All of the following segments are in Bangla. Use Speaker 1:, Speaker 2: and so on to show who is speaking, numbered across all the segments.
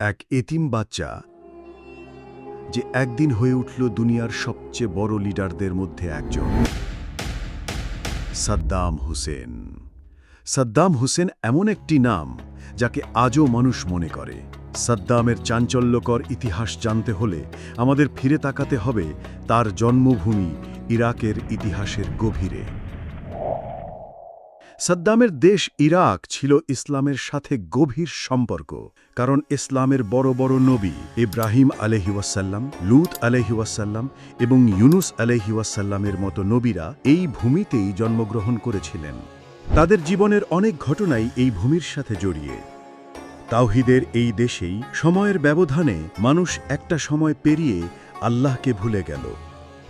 Speaker 1: এক এতিম বাচ্চা যে একদিন হয়ে উঠল দুনিয়ার সবচেয়ে বড় লিডারদের মধ্যে একজন। সাদ্দাম হুসেন। সাদ্দাম হুসেন এমন একটি নাম যাকে আজও মানুষ মনে করে। সাদ্দামের চাঞ্চল্যকর ইতিহাস জানতে হলে আমাদের ফিরে তাকাতে হবে তার জন্মভূমি ইরাকের ইতিহাসের গভীরে। সাদ্দামের দেশ ইরাক ছিল ইসলামের সাথে গভীর সম্পর্ক, কারণ ইসলামের বড় বড় নবী ইব্রাহিম আলহিউসাল্লাম, লুত আলহিউসাল্লাম এবং ইউনুস আলহিউসাল্লামের মতো নবীরা এই ভূমিতেই জন্মগ্রহণ করেছিলেন। তাদের জীবনের অনেক ঘটনাই এই ভূমির সাথে জড়িয়ে। তাওহিদের এই দেশেই সময়ের ব্যবধানে মানুষ একটা সময় পেরিয়ে আল্লাহকে ভুলে গেল।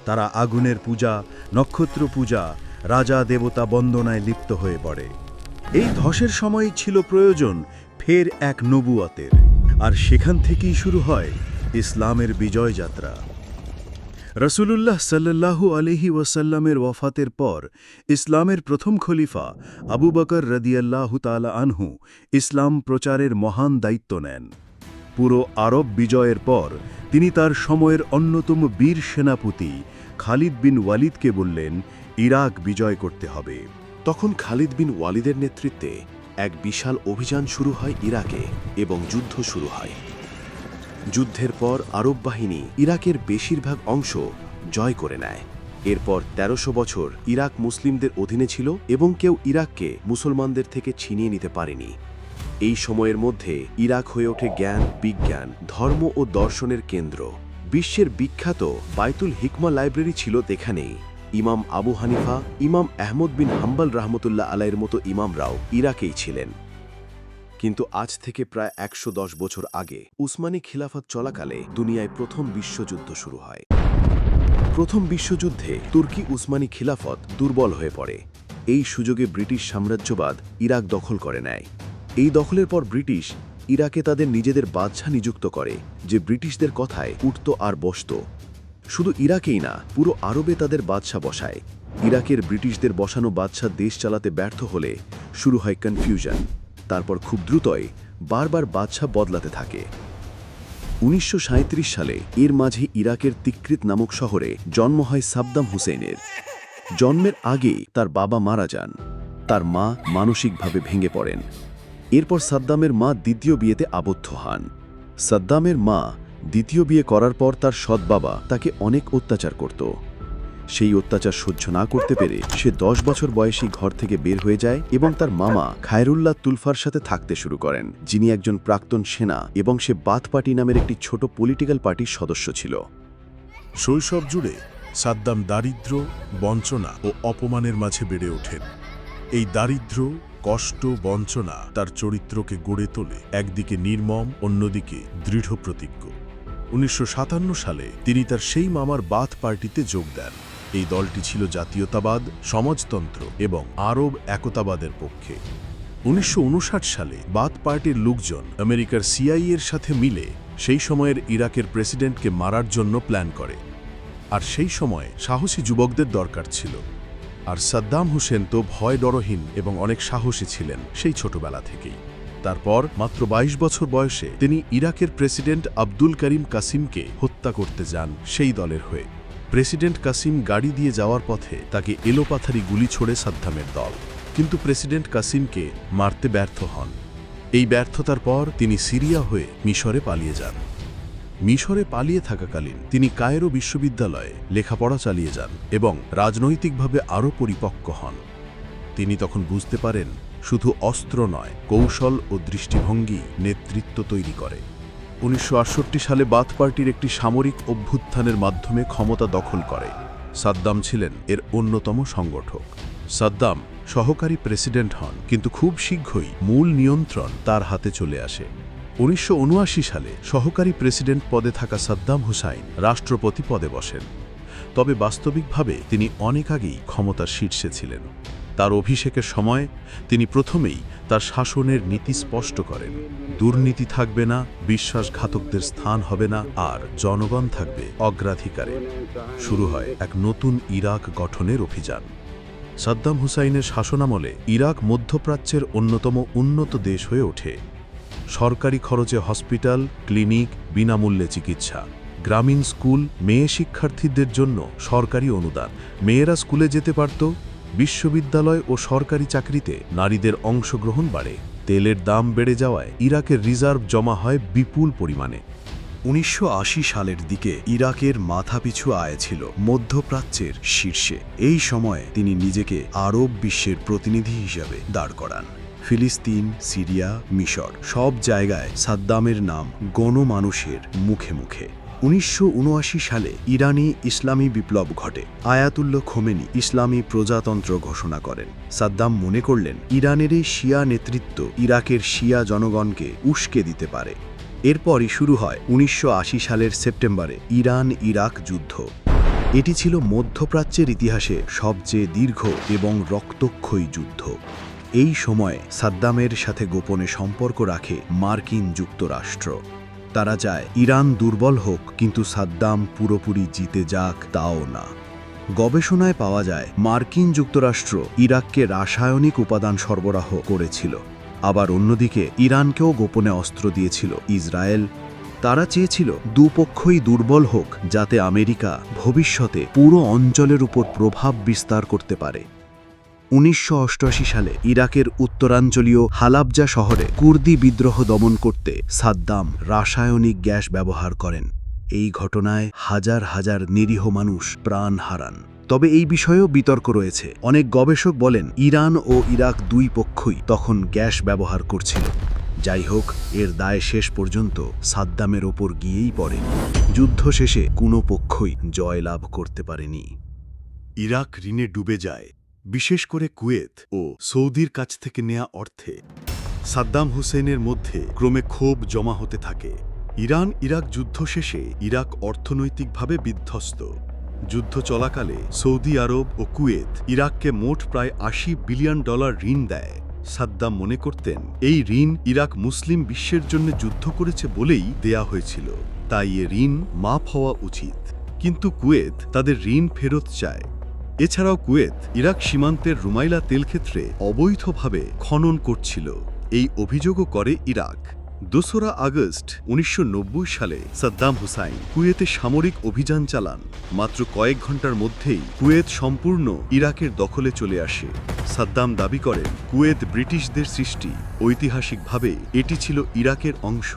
Speaker 1: তারা আগুনের পূজা নক্ষত্র পূজা রাজা দেবতা বন্দনায় লিপ্ত হয়ে পড়ে। এই ধসের সময়ই ছিল প্রয়োজন ফের এক নবুয়াতের, আর সেখান থেকেই শুরু হয় ইসলামের বিজয় যাত্রা রসুলুল্লাহ সাল্লাল্লাহু আলহি ওয়াসাল্লামের ওয়াফাতের পর ইসলামের প্রথম খলিফা আবু বকর রদিয়াল্লাহু তালা আনহু ইসলাম প্রচারের মহান দায়িত্ব নেন। পুরো আরব বিজয়ের পর তিনি তার সময়ের অন্যতম বীর সেনাপতি খালিদ বিন ওয়ালিদকে বললেন ইরাক বিজয় করতে হবে।
Speaker 2: তখন খালিদ বিন ওয়ালিদের নেতৃত্বে এক বিশাল অভিযান শুরু হয় ইরাকে এবং যুদ্ধ শুরু হয়। যুদ্ধের পর আরব বাহিনী ইরাকের বেশিরভাগ অংশ জয় করে নেয়। এরপর ১৩০০ বছর ইরাক মুসলিমদের অধীনে ছিল এবং কেউ ইরাককে মুসলমানদের থেকে ছিনিয়ে নিতে পারেনি। এই সময়ের মধ্যে ইরাক হয়ে ওঠে জ্ঞান, বিজ্ঞান, ধর্ম ও দর্শনের কেন্দ্র। বিশ্বের বিখ্যাত বাইতুল হিকমা লাইব্রেরি ছিল এখানেই। ইমাম আবু হানিফা, ইমাম আহমদ বিন হাম্বাল রহমতুল্লাহ আলাইয়ের মতো ইমামরাও ইরাকেই ছিলেন। কিন্তু আজ থেকে প্রায় একশো দশ বছর আগে উসমানী খিলাফত চলাকালে দুনিয়ায় প্রথম বিশ্বযুদ্ধ শুরু হয়। প্রথম বিশ্বযুদ্ধে তুর্কি উসমানী খিলাফত দুর্বল হয়ে পড়ে। এই সুযোগে ব্রিটিশ সাম্রাজ্যবাদ ইরাক দখল করে নেয়। এই দখলের পর ব্রিটিশ ইরাকে তাদের নিজেদের বাদশাহ নিযুক্ত করে, যে ব্রিটিশদের কথায় উঠত আর বসত। শুধু ইরাকেই না, পুরো আরবে তাদের বাদশাহ বসায়। ইরাকের ব্রিটিশদের বসানো বাদশাহ দেশ চালাতে ব্যর্থ হলে শুরু হয় কনফিউশন তারপর খুব দ্রুতই বারবার বাদশাহ বদলাতে থাকে। উনিশশো সাঁইত্রিশ সালে এর মাঝে ইরাকের তিকৃত নামক শহরে জন্ম হয় সাদ্দাম হুসেনের জন্মের আগেই তার বাবা মারা যান। তার মা মানসিকভাবে ভেঙে পড়েন। এরপর সাদ্দামের মা দ্বিতীয় বিয়েতে আবদ্ধ হন। সাদ্দামের মা দ্বিতীয় বিয়ে করার পর তার সৎ বাবা তাকে অনেক অত্যাচার করত। সেই অত্যাচার সহ্য না করতে পেরে সে দশ বছর বয়সী ঘর থেকে বের হয়ে যায় এবং তার মামা খায়রুল্লাহ তুলফার সাথে থাকতে শুরু করেন, যিনি একজন প্রাক্তন সেনা এবং সে বাথ পার্টি নামের একটি ছোট পলিটিক্যাল পার্টির সদস্য ছিল।
Speaker 3: শৈশব জুড়ে সাদ্দাম দারিদ্র্য, বঞ্চনা ও অপমানের মাঝে বেড়ে ওঠেন। এই দারিদ্র্য, কষ্ট, বঞ্চনা তার চরিত্রকে গড়ে তোলে, একদিকে নির্মম, অন্যদিকে দৃঢ় প্রতিজ্ঞ উনিশশো সাতান্ন সালে তিনি তার সেই মামার বাথ পার্টিতে যোগ দেন। এই দলটি ছিল জাতীয়তাবাদ, সমাজতন্ত্র এবং আরব একতাবাদের পক্ষে। উনিশশো উনষাট সালে বাথ পার্টির লোকজন আমেরিকার সিআইএ এর সাথে মিলে সেই সময়ের ইরাকের প্রেসিডেন্টকে মারার জন্য প্ল্যান করে। আর সেই সময় সাহসী যুবকদের দরকার ছিল। আর সাদ্দাম হুসেন তো ভয় ডরহীন এবং অনেক সাহসী ছিলেন সেই ছোটবেলা থেকেই। তারপর মাত্র ২২ বছর বয়সে তিনি ইরাকের প্রেসিডেন্ট আব্দুল করিম কাসিমকে হত্যা করতে যান সেই দলের হয়ে। প্রেসিডেন্ট কাসিম গাড়ি দিয়ে যাওয়ার পথে তাকে এলোপাথারি গুলি ছোড়ে সাদ্দামের দল। কিন্তু প্রেসিডেন্ট কাসিমকে মারতে ব্যর্থ হন। এই ব্যর্থতার পর তিনি সিরিয়া হয়ে মিশরে পালিয়ে যান। মিশরে পালিয়ে থাকাকালীন তিনি কায়রো বিশ্ববিদ্যালয়ে লেখাপড়া চালিয়ে যান এবং রাজনৈতিকভাবে আরও পরিপক্ক হন। তিনি তখন বুঝতে পারেন শুধু অস্ত্র নয়, কৌশল ও দৃষ্টিভঙ্গি নেতৃত্ব তৈরি করে। উনিশশো আটষট্টি সালে বাথ পার্টির একটি সামরিক অভ্যুত্থানের মাধ্যমে ক্ষমতা দখল করে। সাদ্দাম ছিলেন এর অন্যতম সংগঠক। সাদ্দাম সহকারী প্রেসিডেন্ট হন, কিন্তু খুব শীঘ্রই মূল নিয়ন্ত্রণ তার হাতে চলে আসে। উনিশশো উনআশি সালে সহকারী প্রেসিডেন্ট পদে থাকা সাদ্দাম হুসাইন রাষ্ট্রপতি পদে বসেন। তবে বাস্তবিকভাবে তিনি অনেক আগেই ক্ষমতার শীর্ষে ছিলেন। তার অভিষেকের সময় তিনি প্রথমেই তার শাসনের নীতি স্পষ্ট করেন। দুর্নীতি থাকবে না, বিশ্বাসঘাতকদের স্থান হবে না, আর জনগণ থাকবে অগ্রাধিকারে। শুরু হয় এক নতুন ইরাক গঠনের অভিযান। সাদ্দাম হুসাইনের শাসনামলে ইরাক মধ্যপ্রাচ্যের অন্যতম উন্নত দেশ হয়ে ওঠে।
Speaker 4: সরকারি খরচে হসপিটাল, ক্লিনিক, বিনামূল্যে চিকিৎসা। গ্রামীণ স্কুল, মেয়ে শিক্ষার্থীদের জন্য সরকারি অনুদান। মেয়েরা স্কুলে যেতে পারত বিশ্ববিদ্যালয় ও সরকারি চাকরিতে নারীদের অংশগ্রহণ বাড়ে। তেলের দাম বেড়ে যাওয়ায় ইরাকের রিজার্ভ জমা হয় বিপুল পরিমাণে।
Speaker 3: উনিশশো আশি সালের দিকে ইরাকের মাথাপিছু আয় ছিল মধ্যপ্রাচ্যের শীর্ষে। এই সময়ে তিনি নিজেকে আরব বিশ্বের প্রতিনিধি হিসাবে দাঁড় করান। ফিলিস্তিন, সিরিয়া, মিশর সব জায়গায় সাদ্দামের নাম গণমানুষের মুখে মুখে। উনিশশো উনআশি সালে ইরানি ইসলামী বিপ্লব ঘটে। আয়াতুল্লাহ খোমেনি ইসলামী প্রজাতন্ত্র ঘোষণা করেন। সাদ্দাম মনে করলেন ইরানের শিয়া নেতৃত্ব ইরাকের শিয়া জনগণকে উস্কে দিতে পারে। এরপরই শুরু হয় উনিশশো আশি সালের সেপ্টেম্বরে ইরান ইরাক যুদ্ধ। এটি ছিল মধ্যপ্রাচ্যের ইতিহাসে সবচেয়ে দীর্ঘ এবং রক্তক্ষয়ী যুদ্ধ। এই সময়ে সাদ্দামের সাথে গোপনে সম্পর্ক রাখে মার্কিন যুক্তরাষ্ট্র। তারা চায়, ইরান দুর্বল হোক, কিন্তু সাদ্দাম পুরোপুরি জিতে যাক, তাও না। গবেষণায় পাওয়া যায়, মার্কিন যুক্তরাষ্ট্র ইরাককে রাসায়নিক উপাদান সরবরাহ করেছিল। আবার অন্যদিকে, ইরানকেও গোপনে অস্ত্র দিয়েছিল ইসরায়েল। তারা চেয়েছিল, দুপক্ষই দুর্বল হোক, যাতে আমেরিকা ভবিষ্যতে পুরো অঞ্চলের উপর প্রভাব বিস্তার করতে পারে। উনিশশো অষ্টআশি সালে ইরাকের উত্তরাঞ্চলীয় হালাবজা শহরে কুর্দি বিদ্রোহ দমন করতে সাদ্দাম রাসায়নিক গ্যাস ব্যবহার করেন। এই ঘটনায় হাজার হাজার নিরীহ মানুষ প্রাণ হারান। তবে এই বিষয়েও বিতর্ক রয়েছে। অনেক গবেষক বলেন, ইরান ও ইরাক দুই পক্ষই তখন গ্যাস ব্যবহার করছিল। যাই হোক, এর দায় শেষ পর্যন্ত সাদ্দামের ওপর গিয়েই পড়ে। যুদ্ধ শেষে কোনো পক্ষই জয় লাভ করতে পারেনি। ইরাক ঋণে ডুবে যায়। বিশেষ করে কুয়েত ও সৌদির কাছ থেকে নেয়া অর্থে, সাদ্দাম হুসেনের মধ্যে ক্রমে ক্ষোভ জমা হতে থাকে। ইরান ইরাক যুদ্ধ শেষে ইরাক অর্থনৈতিকভাবে বিধ্বস্ত। যুদ্ধ চলাকালে সৌদি আরব ও কুয়েত ইরাককে মোট প্রায় আশি বিলিয়ন ডলার ঋণ দেয়। সাদ্দাম মনে করতেন, এই ঋণ ইরাক মুসলিম বিশ্বের জন্য যুদ্ধ করেছে বলেই দেয়া হয়েছিল। তাই এ ঋণ মাফ হওয়া উচিত। কিন্তু কুয়েত তাদের ঋণ ফেরত চায়। এছাড়াও কুয়েত, ইরাক সীমান্তের রুমাইলা তেলক্ষেত্রে অবৈধভাবে খনন করছিল। এই অভিযোগও করে ইরাক। দোসরা আগস্ট উনিশশো নব্বই সালে সাদ্দাম হুসাইন কুয়েতে সামরিক অভিযান চালান। মাত্র কয়েক ঘণ্টার মধ্যেই কুয়েত সম্পূর্ণ ইরাকের দখলে চলে আসে। সাদ্দাম দাবি করেন, কুয়েত ব্রিটিশদের সৃষ্টি। ঐতিহাসিকভাবে এটি ছিল ইরাকের অংশ।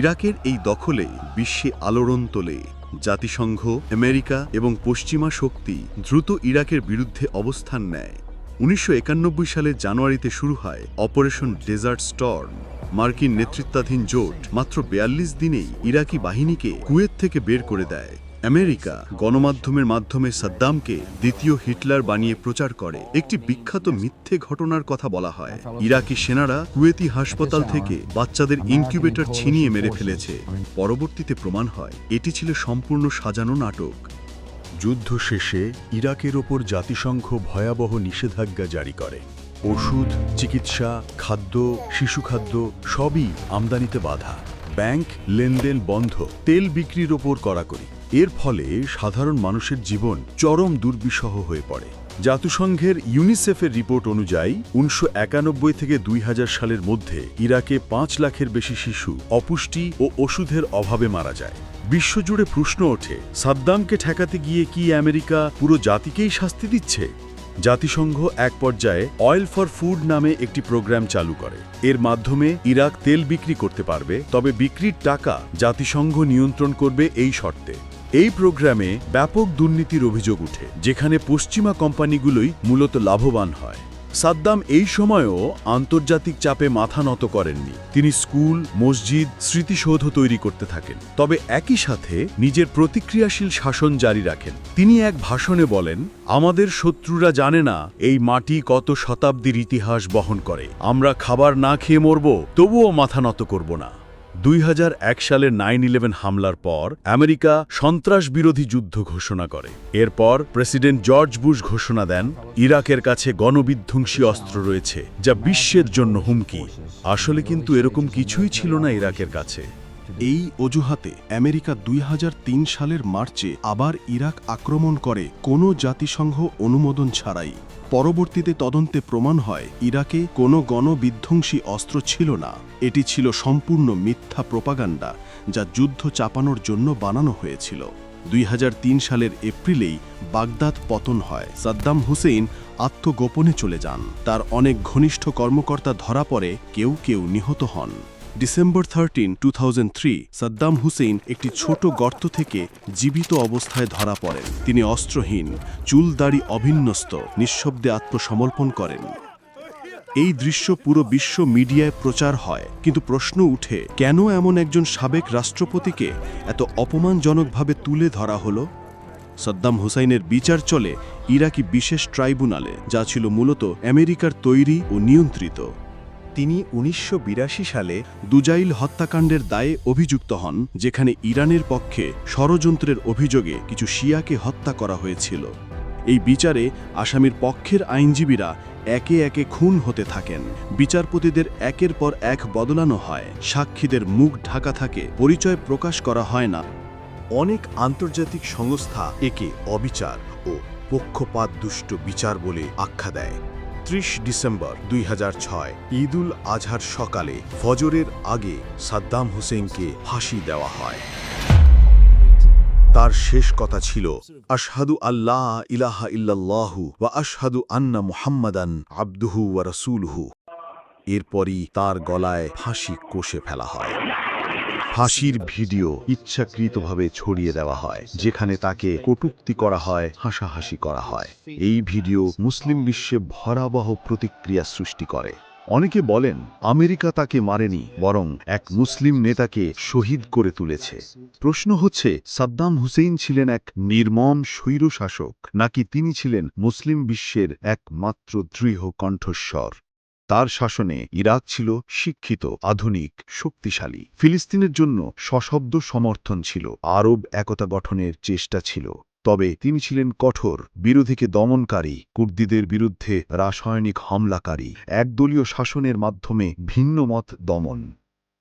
Speaker 3: ইরাকের এই দখলে বিশ্বে আলোড়ন তোলে। জাতিসংঘ, আমেরিকা এবং পশ্চিমা শক্তি দ্রুত ইরাকের বিরুদ্ধে অবস্থান নেয়। উনিশশো একানব্বই সালের জানুয়ারিতে শুরু হয় অপারেশন ডেজার্ট স্টর্ম। মার্কিন নেতৃত্বাধীন জোট মাত্র বেয়াল্লিশ দিনেই ইরাকি বাহিনীকে কুয়েত থেকে বের করে দেয়। আমেরিকা গণমাধ্যমের মাধ্যমে সাদ্দামকে দ্বিতীয় হিটলার বানিয়ে প্রচার করে। একটি বিখ্যাত মিথ্যে ঘটনার কথা বলা হয়। ইরাকি সেনারা কুয়েতি হাসপাতাল থেকে বাচ্চাদের ইনকিউবেটর ছিনিয়ে মেরে ফেলেছে। পরবর্তীতে প্রমাণ হয়, এটি ছিল সম্পূর্ণ সাজানো নাটক। যুদ্ধ শেষে ইরাকের ওপর জাতিসংঘ ভয়াবহ নিষেধাজ্ঞা জারি করে। ওষুধ, চিকিৎসা, খাদ্য শিশুখাদ্য সবই আমদানিতে বাধা। ব্যাংক লেনদেন বন্ধ, তেল বিক্রির ওপর কড়াকড়ি। এর ফলে সাধারণ মানুষের জীবন চরম দুর্বিষহ হয়ে পড়ে। জাতিসংঘের ইউনিসেফের রিপোর্ট অনুযায়ী, উনিশশো একানব্বই থেকে দুই হাজার সালের মধ্যে ইরাকে পাঁচ লাখের বেশি শিশু অপুষ্টি ও ওষুধের অভাবে মারা যায়। বিশ্বজুড়ে প্রশ্ন ওঠে, সাদ্দামকে ঠেকাতে গিয়ে কি আমেরিকা পুরো জাতিকেই শাস্তি দিচ্ছে? জাতিসংঘ এক পর্যায়ে অয়েল ফর ফুড নামে একটি প্রোগ্রাম চালু করে। এর মাধ্যমে ইরাক তেল বিক্রি করতে পারবে, তবে বিক্রির টাকা জাতিসংঘ নিয়ন্ত্রণ করবে এই শর্তে। এই প্রোগ্রামে ব্যাপক দুর্নীতির অভিযোগ উঠে, যেখানে পশ্চিমা কোম্পানিগুলোই মূলত লাভবান হয়। সাদ্দাম এই সময়েও আন্তর্জাতিক চাপে মাথা নত করেননি। তিনি স্কুল, মসজিদ, স্মৃতিসৌধ তৈরি করতে থাকেন। তবে একই সাথে নিজের প্রতিক্রিয়াশীল শাসন জারি রাখেন। তিনি এক ভাষণে বলেন, আমাদের শত্রুরা জানে না এই মাটি কত শতাব্দীর ইতিহাস বহন করে। আমরা খাবার না খেয়ে মরব, তবুও মাথা নত করব না। দুই সালের নাইন ইলেভেন হামলার পর আমেরিকা সন্ত্রাস বিরোধী যুদ্ধ ঘোষণা করে। এরপর প্রেসিডেন্ট জর্জ বুশ ঘোষণা দেন, ইরাকের কাছে গণবিধ্বংসী অস্ত্র রয়েছে, যা বিশ্বের জন্য হুমকি। আসলে কিন্তু এরকম কিছুই ছিল না ইরাকের কাছে।
Speaker 5: এই অজুহাতে আমেরিকা দুই হাজার তিন সালের মার্চে আবার ইরাক আক্রমণ করে কোনো জাতিসংঘ অনুমোদন ছাড়াই। পরবর্তীতে তদন্তে প্রমাণ হয়, ইরাকে কোনো গণবিধ্বংসী অস্ত্র ছিল না। এটি ছিল সম্পূর্ণ মিথ্যা প্রপাগান্ডা যা যুদ্ধ চাপানোর জন্য বানানো হয়েছিল। দুই হাজার তিন সালের এপ্রিলেই বাগদাদ পতন হয়। সাদ্দাম হুসেইন আত্মগোপনে চলে যান। তার অনেক ঘনিষ্ঠ কর্মকর্তা ধরা পড়ে, কেউ কেউ নিহত হন। December thirteen two Saddam Hussein একটি ছোট গর্ত থেকে জীবিত অবস্থায় ধরা পড়েন। তিনি অস্ত্রহীন, চুল দাড়ি অভিন্যস্ত নিঃশব্দে আত্মসমর্পণ করেন। এই দৃশ্য পুরো বিশ্ব মিডিয়ায় প্রচার হয়, কিন্তু প্রশ্ন উঠে, কেন এমন একজন সাবেক রাষ্ট্রপতিকে এত অপমানজনকভাবে তুলে ধরা হলো? সাদ্দাম হুসাইনের বিচার চলে ইরাকি বিশেষ ট্রাইব্যুনালে, যা ছিল মূলত আমেরিকার তৈরি ও নিয়ন্ত্রিত।
Speaker 3: তিনি উনিশশো বিরাশি সালে
Speaker 5: দুজাইল হত্যাকাণ্ডের দায়ে অভিযুক্ত হন, যেখানে ইরানের পক্ষে ষড়যন্ত্রের অভিযোগে কিছু শিয়াকে হত্যা করা হয়েছিল। এই বিচারে আসামির পক্ষের আইনজীবীরা একে একে খুন হতে থাকেন। বিচারপতিদের একের পর এক বদলানো হয়। সাক্ষীদের মুখ ঢাকা থাকে, পরিচয় প্রকাশ করা হয় না।
Speaker 3: অনেক আন্তর্জাতিক সংস্থা একে অবিচার ও পক্ষপাত দুষ্ট বিচার বলে আখ্যা দেয়। ত্রিশ ডিসেম্বর দুই হাজার ছয়, ঈদুল আজহার সকালে ফজরের আগে সাদ্দাম হোসেনকে ফাঁসি দেওয়া হয়। তার শেষ কথা ছিল, আশহাদু আল্লাহ ইলাহা ইল্লাল্লাহু বা আশহাদু আন্না মুহাম্মাদান আব্দুহু ওয়া রাসূলুহু। এরপরই তার গলায় ফাঁসি কষে ফেলা হয়। ফাঁসির ভিডিও ইচ্ছাকৃতভাবে ছড়িয়ে দেওয়া হয়, যেখানে তাকে কটুক্তি করা হয়, হাসাহাসি করা হয়। এই ভিডিও মুসলিম বিশ্বে ভয়াবহ প্রতিক্রিয়া সৃষ্টি করে। অনেকে বলেন, আমেরিকা তাকে মারেনি, বরং এক মুসলিম নেতাকে শহীদ করে তুলেছে। প্রশ্ন হচ্ছে, সাদ্দাম হুসেইন ছিলেন এক নির্মম স্বৈরশাসক, নাকি তিনি ছিলেন মুসলিম বিশ্বের একমাত্র দৃঢ় কণ্ঠস্বর? তার শাসনে ইরাক ছিল শিক্ষিত, আধুনিক, শক্তিশালী। ফিলিস্তিনের জন্য সশব্দ সমর্থন ছিল, আরব একতা গঠনের চেষ্টা ছিল। তবে তিনি ছিলেন কঠোর, বিরোধীকে দমনকারী, কুর্দিদের বিরুদ্ধে রাসায়নিক হামলাকারী, একদলীয় শাসনের মাধ্যমে ভিন্ন মত দমন।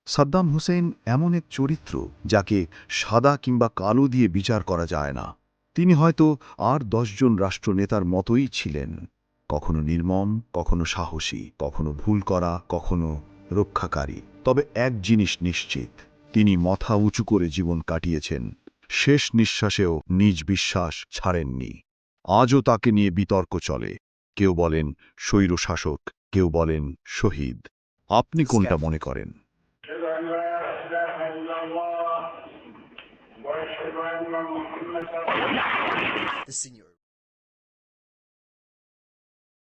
Speaker 3: সাদ্দাম হুসেন এমন এক চরিত্র যাকে সাদা কিংবা কালো দিয়ে বিচার করা যায় না। তিনি হয়তো আর দশজন রাষ্ট্রনেতার মতোই ছিলেন। কখনো নির্মম, কখনো সাহসী, কখনো ভুল করা, কখনো রক্ষাকারী। তবে এক জিনিস নিশ্চিত, তিনি মাথা উঁচু করে জীবন কাটিয়েছেন। শেষ নিঃশ্বাসেও নিজ বিশ্বাস ছাড়েননি। আজও তাকে নিয়ে বিতর্ক চলে। কেউ বলেন স্বৈর শাসক কেউ বলেন, শহীদ আপনি কোনটা মনে করেন?
Speaker 6: The senior.